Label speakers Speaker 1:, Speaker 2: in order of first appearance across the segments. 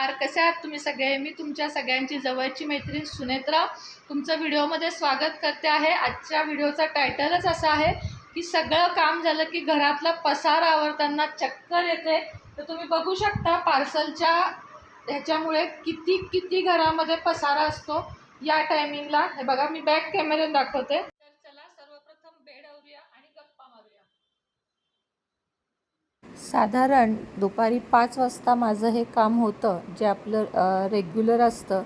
Speaker 1: फार कसे आहात तुम्ही सगळे? मी तुमच्या सगळ्यांची जवळची मैत्रीण सुनेत्रा. तुमचं व्हिडिओमध्ये स्वागत करते आहे. आजच्या व्हिडिओचा टायटलच असा आहे की सगळं काम झालं की घरातला पसार आवरताना चक्कर येते. तर तुम्ही बघू शकता पार्सलच्या ह्याच्यामुळे किती किती घरामध्ये पसारा असतो या टायमिंगला हे बघा मी बॅक कॅमेऱ्यात दाखवते तर चला सर्वप्रथम बेड आवरूया आणि गप्पा मारूया
Speaker 2: साधारण दुपारी पाच वाजता माझं हे काम होतं जे आपलं रेग्युलर असतं.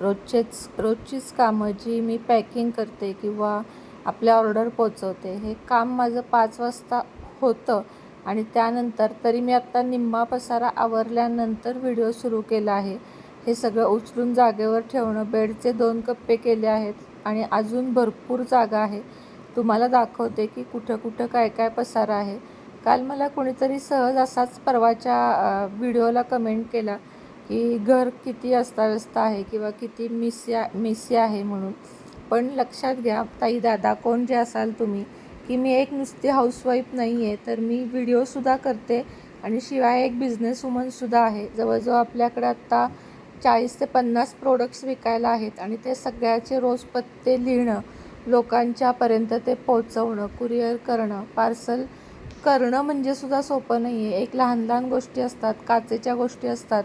Speaker 2: रोजचेच रोजचीच कामं जी मी पॅकिंग करते किंवा आपल्या ऑर्डर पोचवते हे काम माझं पाच वाजता होतं. आणि त्यानंतर तरी मी आत्ता निम्मा पसारा आवरल्यानंतर व्हिडिओ सुरू केला आहे. हे सगळं उचलून जागेवर ठेवणं बेडचे दोन कप्पे केले आहेत आणि अजून भरपूर जागा आहे. तुम्हाला दाखवते की कुठं कुठं काय काय पसारा आहे. काल मला कोणीतरी सहज असाच परवाच्या व्हिडिओला कमेंट केला की घर किती अस्ताव्यस्त आहे किंवा किती मिस्या मिसी आहे म्हणून. पण लक्षात घ्या ताई दादा कोण जे असाल तुम्ही की मी एक नुसती हाऊसवाईफ नाही आहे तर मी व्हिडिओसुद्धा करते आणि शिवाय एक बिझनेस वुमनसुद्धा आहे. जवळजवळ आपल्याकडे आत्ता चाळीस ते पन्नास प्रोडक्ट्स विकायला आहेत आणि ते सगळ्याचे रोज पत्ते लिहिणं लोकांच्यापर्यंत ते पोचवणं कुरिअर करणं पार्सल करणं म्हणजे सुद्धा सोपं नाही आहे एक लहान लहान गोष्टी असतात काचेच्या गोष्टी असतात.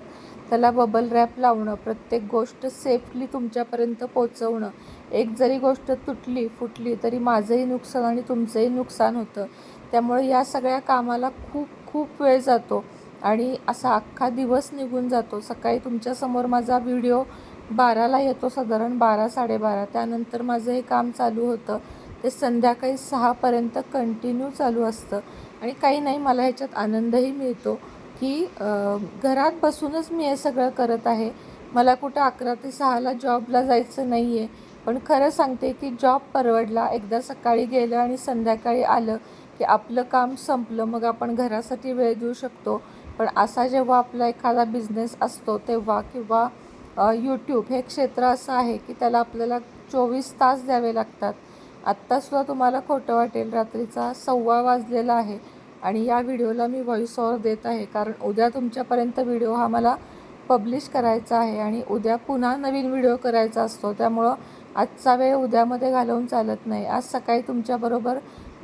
Speaker 2: त्याला बबल रॅप लावणं प्रत्येक गोष्ट सेफली तुमच्यापर्यंत पोचवणं एक जरी गोष्ट तुटली फुटली तरी माझंही नुकसान आणि तुमचंही नुकसान होतं. त्यामुळे या सगळ्या कामाला खूप खूप वेळ जातो आणि असा अख्खा दिवस निघून जातो. सकाळी तुमच्यासमोर माझा व्हिडिओ बाराला येतो साधारण बारा साडेबारा. त्यानंतर माझं हे काम चालू होतं. ते संध्याकाळी सहापर्यंत कंटिन्यू चालू असतं. आणि काही नाही मला ह्याच्यात आनंदही मिळतो की घरात बसूनच मी हे सगळं करत आहे. मला कुठं अकरा ते सहाला जॉबला जायचं नाही आहे पण खरं सांगते की जॉब परवडला. एकदा सकाळी गेलं आणि संध्याकाळी आलं की आपलं काम संपलं मग आपण घरासाठी वेळ देऊ शकतो. पण असा जेव्हा आपला एखादा बिझनेस असतो तेव्हा किंवा यूट्यूब हे क्षेत्र असं आहे की त्याला आपल्याला चोवीस तास द्यावे लागतात. आत्तासुद्धा तुम्हाला खोटं वाटेल. रात्रीचा सव्वा वाजलेला आहे आणि या व्हिडिओला मी व्हॉइस ओवर देत आहे. कारण उद्या तुमच्यापर्यंत व्हिडिओ हा मला पब्लिश करायचा आहे आणि उद्या पुन्हा नवीन व्हिडिओ करायचा असतो. त्यामुळं आजचा वेळ उद्यामध्ये घालवून चालत नाही. आज सकाळी तुमच्याबरोबर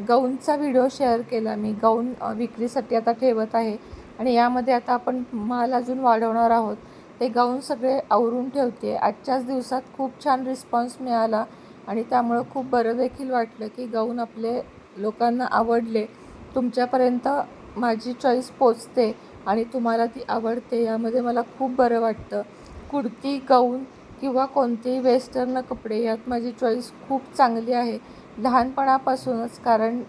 Speaker 2: गाऊनचा व्हिडिओ शेअर केला. मी गाऊन विक्रीसाठी आता ठेवत आहे आणि यामध्ये आता आपण माल अजून वाढवणार आहोत. ते गाऊन सगळे आवरून ठेवते आजच्याच दिवसात खूप छान रिस्पॉन्स मिळाला. आणि त्यामुळं खूप बरं देखील वाटलं की गाऊन आपले लोकांना आवडले. तुमच्यापर्यंत माझी चॉईस पोचते आणि तुम्हाला ती आवडते यामध्ये मला खूप बरं वाटतं. कुर्ती गाऊन किंवा कोणतेही वेस्टर्न कपडे यात माझी चॉईस खूप चांगली आहे. लहानपणापासूनच कारण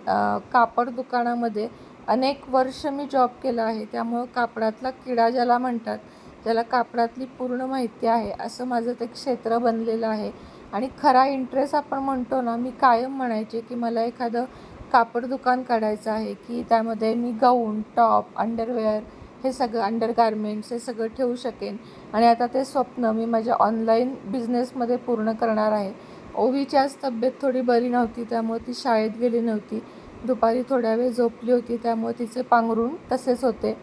Speaker 2: कापड दुकानामध्ये अनेक वर्ष मी जॉब केला आहे. त्यामुळं कापडातला किडा ज्याला म्हणतात ज्याला कापडातली पूर्ण माहिती आहे असं माझं ते क्षेत्र बनलेलं आहे. आणि खरा इंटरेस्ट आपण म्हणतो ना मी कायम म्हणायचे की मला एखादं कापड दुकान काढायचं आहे की त्यामध्ये मी गाऊन टॉप अंडरवेअर हे सगळं अंडरगारमेंट्स हे सगळं ठेवू शकेन. आणि आता ते स्वप्न मी माझ्या ऑनलाईन बिझनेसमध्ये पूर्ण करणार आहे. ओवीची आज तब्येत थोडी बरी नव्हती त्यामुळे ती शाळेत गेली नव्हती. दुपारी थोड्या वेळ झोपली होती त्यामुळे तिचे पांघरून तसेच होते.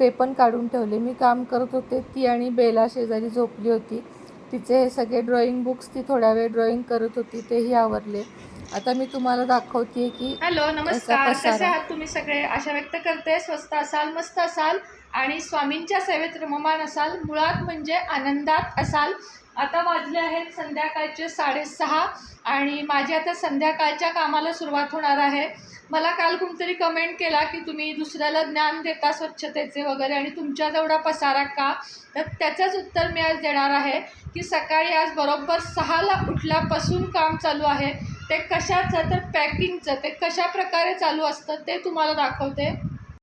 Speaker 2: ते पण काढून ठेवले. मी काम करत होते ती आणि बेला शेजारी झोपली होती. तिचे हे सगळे ड्रॉइंग बुक्स ती थोड्या वेळ ड्रॉइंग करत होती तेही आवरले. आता मी तुम्हाला दाखवते की
Speaker 1: हॅलो नमस्कार. कसे आहात तुम्ही सगळे? आशा व्यक्त करते. स्वस्त असाल मस्त असाल आणि स्वामींच्या सेवेत रममान असाल मुळात म्हणजे आनंदात असाल. आता वाजले आहेत संध्याकाळचे साडेसहा आणि माझी आता संध्याकाळच्या कामाला सुरुवात होणार आहे. मला काल कोणतरी कमेंट केला की तुम्ही दुसऱ्याला ज्ञान देता स्वच्छतेचे वगैरे आणि तुमच्या तेवढा पसारा का? तर त्याचंच उत्तर मी आज देणार आहे की सकाळी आज बरोबर सहाला उठल्यापासून काम चालू आहे. ते कशाचं? तर पॅकिंगचं ते कशा प्रकारे चालू असतं ते तुम्हाला दाखवते.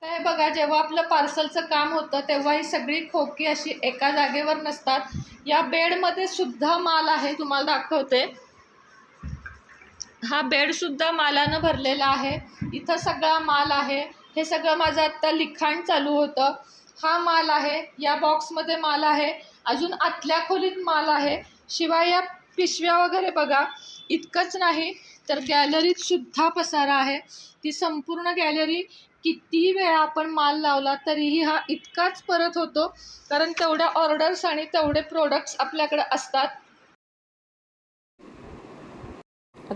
Speaker 1: हे बघा जेव्हा आपलं पार्सलचं काम होतं तेव्हा ही सगळी खोकी अशी एका जागेवर नसतात. या बेडमध्ये सुद्धा माल आहे तुम्हाला दाखवते. हा बेडसुद्धा मालानं भरलेला आहे. इथं सगळा माल आहे. हे सगळं माझं आत्ता लिखाण चालू होतं. हा माल आहे. या बॉक्समध्ये माल आहे. अजून आतल्या खोलीत माल आहे. शिवाय या पिशव्या वगैरे बघा. इतकंच नाही तर गॅलरीत सुद्धा पसारा आहे. ती संपूर्ण गॅलरी कितीही वेळा आपण माल लावला तरीही हा इतकाच परत होतो. कारण तेवढ्या ऑर्डर्स आणि तेवढे प्रोडक्ट्स आपल्याकडे असतात.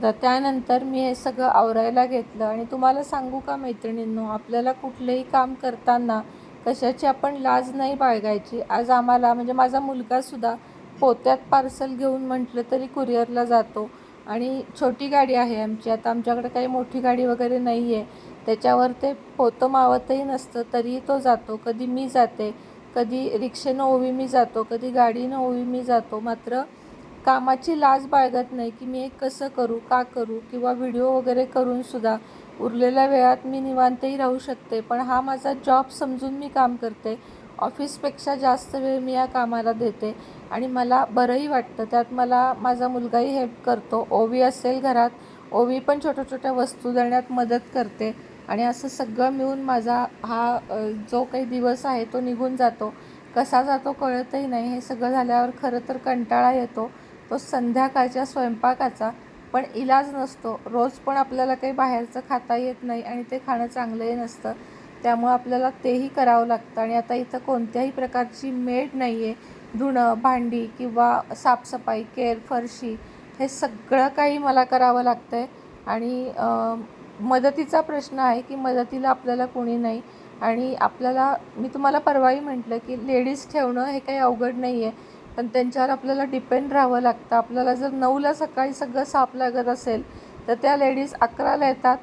Speaker 2: आता त्यानंतर मी हे सगळं आवरायला घेतलं. आणि तुम्हाला सांगू का मैत्रिणींनो आपल्याला कुठलंही काम करताना कशाची आपण लाज नाही बाळगायची. आज आम्हाला म्हणजे माझा मुलगासुद्धा पोत्यात पार्सल घेऊन म्हटलं तरी कुरिअरला जातो. आणि छोटी गाडी आहे आमची. आता आमच्याकडे काही मोठी गाडी वगैरे नाही आहे त्याच्यावर ते पोतं मावतही नसतं तरीही तो जातो. कधी मी जाते कधी रिक्षेनं ओवी मी जातो कधी गाडीनं ओवी मी जातो. मात्र कामाची लाज बाळगत नाही की मी हे कसं करू का करू किंवा व्हिडिओ वगैरे करूनसुद्धा उरलेल्या वेळात मी निवांतही राहू शकते. पण हा माझा जॉब समजून मी काम करते. ऑफिसपेक्षा जास्त वेळ मी या कामाला देते आणि मला बरंही वाटतं. त्यात मला माझा मुलगाही हेल्प करतो. ओवी असेल घरात. ओवी पण छोट्या छोट्या वस्तू देण्यात मदत करते आणि असं सगळं मिळून माझा हा जो काही दिवस आहे तो निघून जातो. कसा जातो कळतही नाही. हे सगळं झाल्यावर खरं तर कंटाळा येतो. तो संध्याकाळच्या स्वयंपाकाचा पण इलाज नसतो. रोज पण आपल्याला काही बाहेरचं खाता येत नाही आणि ते खाणं चांगलंही नसतं. त्यामुळं आपल्याला तेही करावं लागतं. आणि आता इथं कोणत्याही प्रकारची मेड नाही आहे धुणं भांडी किंवा साफसफाई केर फरशी हे सगळं काही मला करावं लागतं आहे आणि मदतीचा प्रश्न आहे की मदतीला आपल्याला कोणी नाही. आणि आपल्याला मी तुम्हाला परवाही म्हटलं की लेडीज ठेवणं हे काही अवघड नाही आहे पण त्यांच्यावर आपल्याला डिपेंड राहावं लागतं. आपल्याला जर नऊला सकाळी सगळं साफ लागत असेल तर त्या लेडीज अकराला येतात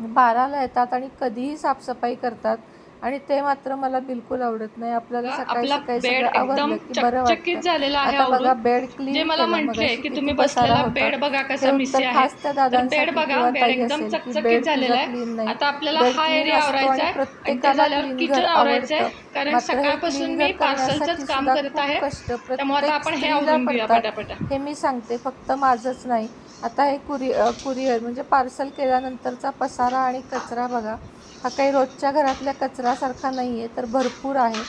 Speaker 2: बाराला येतात आणि कधीही साफसफाई करतात. आणि ते मात्र मला बिलकुल आवडत नाही. आपल्याला सकाळी सकाळी सगळं
Speaker 1: एकदम
Speaker 2: की बरं
Speaker 1: चकचकीत
Speaker 2: वाटतं.
Speaker 1: झालेला आहे
Speaker 2: आता बघा बेड क्लीन
Speaker 1: जे मला म्हटले की तुम्ही बसलेला बेड बघा कसा मिसी आहे.
Speaker 2: खास त्या
Speaker 1: तर
Speaker 2: दादांसाठी
Speaker 1: बेड बघा
Speaker 2: किंवा
Speaker 1: बेड
Speaker 2: ताई
Speaker 1: एकदम
Speaker 2: असेल की बेड
Speaker 1: झालेला
Speaker 2: तुझा
Speaker 1: आहे.
Speaker 2: clean नाही.
Speaker 1: आता आपल्याला
Speaker 2: बेड
Speaker 1: हा
Speaker 2: असतो
Speaker 1: आवरायचा
Speaker 2: आणि
Speaker 1: आहे.
Speaker 2: प्रत्येकाला घर आवडतं.
Speaker 1: कारण
Speaker 2: मात्र हे
Speaker 1: सकाळपासून मी
Speaker 2: घर
Speaker 1: पार्सलचंच
Speaker 2: करण्यासाठी
Speaker 1: काम
Speaker 2: सुद्धा खूप
Speaker 1: आहे.
Speaker 2: कष्ट प्रत्येक
Speaker 1: हे
Speaker 2: स्त्रीला पडतात. हे मी सांगते फक्त माझंच नाही. आता हे कुरि कुरिअर म्हणजे पार्सल केल्यानंतरचा पसारा आणि कचरा बघा. हा काही रोजच्या घरातल्या कचऱ्यासारखा नाही आहे तर भरपूर आहे.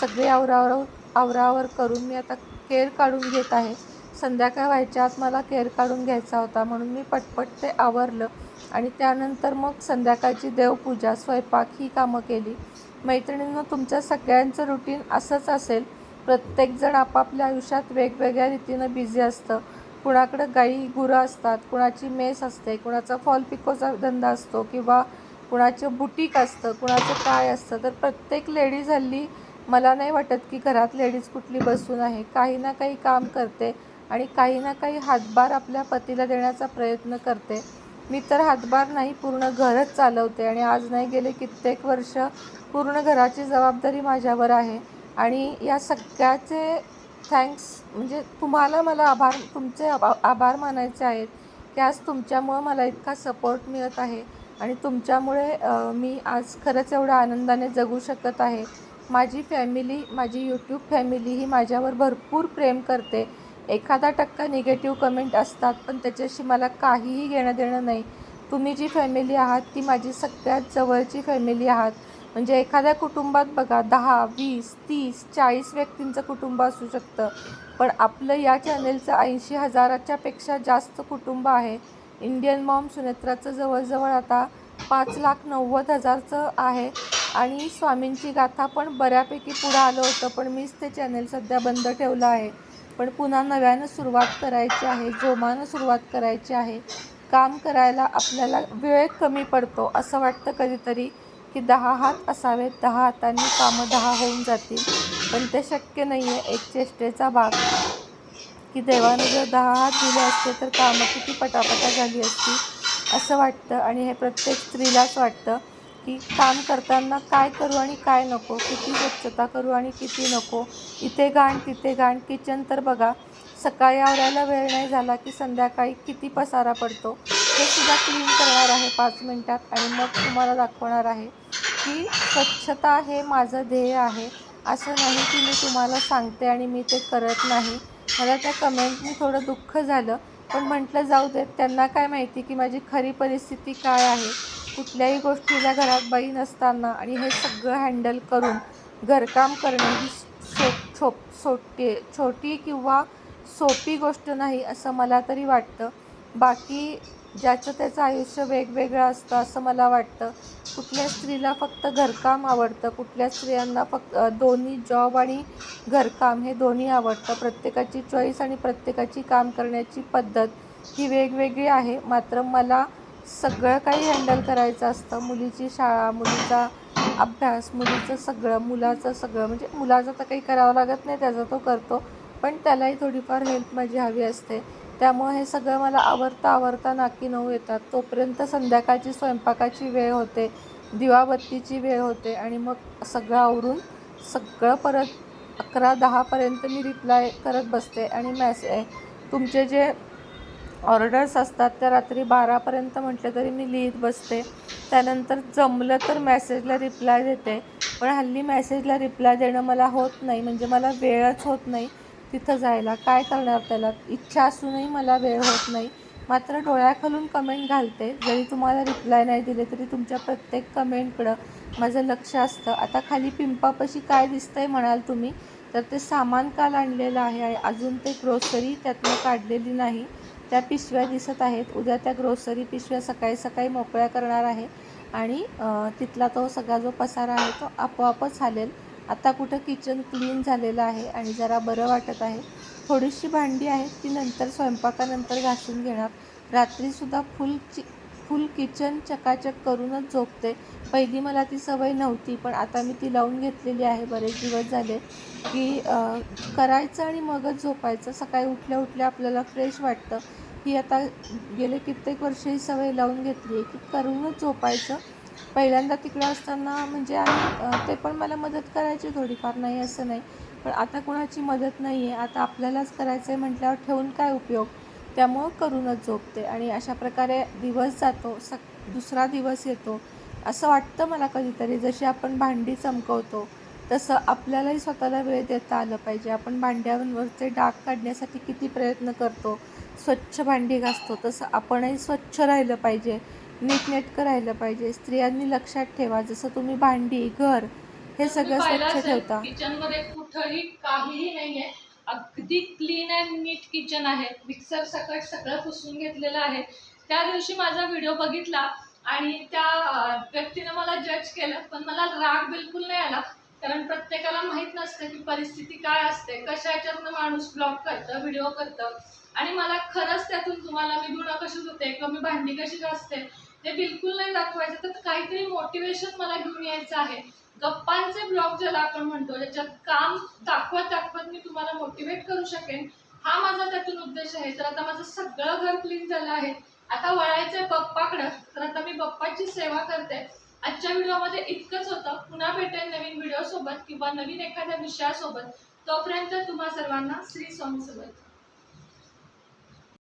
Speaker 2: सगळे आवरावर आवरावर करून मी आता केअर काढून घेत आहे. संध्याकाळ व्हायच्या आत मला केअर काढून घ्यायचा होता म्हणून मी पटपट ते आवरलं. आणि त्यानंतर मग संध्याकाळची देवपूजा स्वयंपाक ही कामं केली. मैत्रिणींना तुमच्या सगळ्यांचं रुटीन असंच असेल. प्रत्येकजण आपापल्या आयुष्यात वेगवेगळ्या रीतीनं बिझी असतं. कुणाकडं गाई गुरं असतात कुणाची मेस असते कुणाचा फॉल पिकोचा धंदा असतो किंवा कुणाचं बुटीक असतं कुणाचं काय असतं तर प्रत्येक लेडीज हल्ली मला नाही वाटत की घरात लेडीज कुठली बसून आहे. काही ना काही काम करते आणि काही ना काही हातभार आपल्या पतीला देण्याचा प्रयत्न करते. मी तर हातभार नाही पूर्ण घरच चालवते आणि आज नाही गेले कित्येक वर्ष पूर्ण घराची जबाबदारी माझ्यावर आहे. आणि या सगळ्याचे थँक्स म्हणजे तुम्हाला मला आभार तुमचे आभा आभार मानायचे आहेत की आज तुमच्यामुळं मला इतका सपोर्ट मिळत आहे आणि तुमच्यामुळे मी आज खरंच एवढ्या आनंदाने जगू शकत आहे. माझी फॅमिली माझी यूट्यूब फॅमिली ही माझ्यावर भरपूर प्रेम करते. एखादा टक्का निगेटिव्ह कमेंट असतात पण त्याच्याशी मला काहीही घेणं देणं नाही. तुम्ही जी फॅमिली आहात ती माझी सगळ्यात जवळची फॅमिली आहात. म्हणजे एखाद्या कुटुंबात बघा दहा वीस तीस चाळीस व्यक्तींचं कुटुंब असू शकतं. पण आपलं या चॅनेलचं ऐंशी हजाराच्या पेक्षा जास्त कुटुंब आहे. इंडियन मॉम सुनेत्राचं जवळजवळ आता पाच लाख नव्वद हजारचं आहे. आणि स्वामींची गाथा पण बऱ्यापैकी पुढं आलं होतं पण मीच ते चॅनेल सध्या बंद ठेवलं आहे. पण पुन्हा नव्यानं सुरुवात करायची आहे जोमानं सुरुवात करायची आहे. काम करायला आपल्याला वेळ कमी पडतो असं वाटतं कधीतरी. की दहा हात असावेत दहा हातांनी कामं दहा होऊन जातील. पण ते शक्य नाही आहे एक चेष्टेचा भाग. की देवाने जर दहा हात दिले असते तर कामं किती पटापटा झाली असती असं वाटतं. आणि हे प्रत्येक स्त्रीलाच वाटतं की काम करताना काय करू आणि काय नको किती स्वच्छता करू आणि किती नको. इथे घाण तिथे घाण किचन तर बघा सकाळी आवरायला वेळ नाही झाला की संध्याकाळी किती पसारा पडतो. हे सुद्धा क्लीन करणार आहे पाच मिनटात आणि मग तुम्हाला दाखवणार आहे. की स्वच्छता हे माझं ध्येय आहे. असं नाही की मी तुम्हाला सांगते आणि मी ते करत नाही. मला त्या कमेंटनी थोडं दुःख झालं. पण म्हटलं जाऊ देत त्यांना काय माहिती की माझी खरी परिस्थिती काय आहे? कुठल्याही गोष्टीला घरात बाई नसताना आणि हे सगळं हँडल करून घरकाम करणे ही सो छो सोटी छोटी किंवा सोपी गोष्ट नाही असं मला तरी वाटतं. बाकी ज्याचं त्याचं आयुष्य वेगवेगळं असतं असं मला वाटतं. कुठल्या स्त्रीला फक्त घरकाम आवडतं कुठल्या स्त्रियांना फक्त दोन्ही जॉब आणि घरकाम हे दोन्ही आवडतं. प्रत्येकाची चॉईस आणि प्रत्येकाची काम करण्याची पद्धत ही वेगवेगळी आहे. मात्र मला सगळं काही हँडल करायचं असतं. मुलीची शाळा मुलीचा अभ्यास मुलीचं सगळं मुलाचं सगळं. म्हणजे मुलाचं तर काही करावं लागत नाही त्याचा तो करतो. पण त्यालाही थोडीफार हेल्प माझी हवी असते. त्यामुळे हे सगळं मला आवरता आवरता नाकी नऊ येतात. तोपर्यंत संध्याकाळची स्वयंपाकाची वेळ होते दिवाबत्तीची वेळ होते आणि मग सगळं आवरून सगळं परत अकरा दहापर्यंत मी रिप्लाय करत बसते आणि मॅसे तुमचे जे ऑर्डर्स असतात त्या रात्री बारापर्यंत म्हटलं तरी मी लिहित बसते. त्यानंतर जमलं तर मॅसेजला रिप्लाय देते. पण हल्ली मॅसेजला रिप्लाय देणं मला होत नाही म्हणजे मला वेळच होत नाही. तिथं जायला काय करणार त्याला? इच्छा असूनही मला वेळ होत नाही. मात्र डोळ्याखालून कमेंट घालते. जरी तुम्हाला रिप्लाय नाही दिले तरी तुमच्या प्रत्येक कमेंटकडं माझं लक्ष असतं. आता खाली पिंपापाशी काय दिसतंय म्हणाल तुम्ही? तर ते सामान काल आणलेलं आहे. आणि अजून ते ग्रोसरी त्यातनं काढलेली नाही. त्या पिशव्या दिसत आहेत. उद्या त्या ग्रोसरी पिशव्या सकाळी सकाळी मोकळ्या करणार आहे. आणि तिथला तो सगळा जो पसारा आहे तो आपोआपच हालेल. आता कुठं किचन क्लीन झालेलं आहे आणि जरा बरं वाटत आहे. थोडीशी भांडी आहेत ती नंतर स्वयंपाकानंतर घासून घेणार. रात्रीसुद्धा फुल चि फुल किचन चकाचक करूनच झोपते. पहिली मला ती सवय नव्हती पण आता मी ती लावून घेतलेली आहे. बरेच दिवस झाले की करायचं आणि मगच झोपायचं. सकाळी उठल्या उठल्या आपल्याला फ्रेश वाटतं. ही आता गेले कित्येक वर्ष ही सवय लावून घेतली आहे की करूनच झोपायचं. पहिल्यांदा तिकडं असताना म्हणजे आम्ही ते पण मला मदत करायची थोडीफार नाही असं नाही. पण आता कोणाची मदत नाही आहे आता आपल्यालाच करायचं आहे म्हटल्यावर ठेवून काय उपयोग? त्यामुळं करूनच झोपते. आणि अशा प्रकारे दिवस जातो सक दुसरा दिवस येतो. असं वाटतं मला कधीतरी जशी आपण भांडी चमकवतो तसं आपल्यालाही स्वतःला वेळ देता आलं पाहिजे. आपण भांड्यांवरचे डाग काढण्यासाठी किती प्रयत्न करतो. स्वच्छ भांडी घासतो तसं आपणही स्वच्छ राहिलं पाहिजे. नीटनेटकं राहिलं पाहिजे. स्त्रियांनी लक्षात ठेवा जसं तुम्ही भांडी घर हे सगळं स्वच्छ ठेवता.
Speaker 1: किचनमध्ये कुठंही काहीही नाहीये. अगदी क्लीन अँड नीट किचन आहे. मिक्सर सकट सगळं पुसून घेतलेलं आहे. त्या दिवशी माझा व्हिडिओ बघितला आणि त्या व्यक्तीनं मला जज केलं पण मला राग बिलकुल नाही आला. कारण प्रत्येकाला माहीत नसतं की परिस्थिती काय असते कशाच्यातनं माणूस ब्लॉग करतं व्हिडिओ करतं. आणि मला खरंच त्यातून तुम्हाला मी धुणं कशी धुते किंवा मी भांडी कशी घासते ते बिलकुल नाही दाखवायचं. तर काहीतरी मोटिवेशन मला घेऊन यायचं आहे. गप्पांचे ब्लॉग ज्याला आपण म्हणतो ज्याच्यात काम दाखवत दाखवत मी तुम्हाला मोटिवेट करू शकेन हा माझा त्यातून उद्देश आहे. तर आता माझं सगळं घर क्लीन झालं आहे. आता वळायचंय बप्पाकडं. तर आता मी बप्पाची सेवा करते. आजच्या व्हिडिओमध्ये इतकंच होतं. पुन्हा भेटेल नवीन व्हिडिओसोबत किंवा नवीन एखाद्या विषयासोबत. तोपर्यंत तुम्हा सर्वांना श्री स्वामीसोबत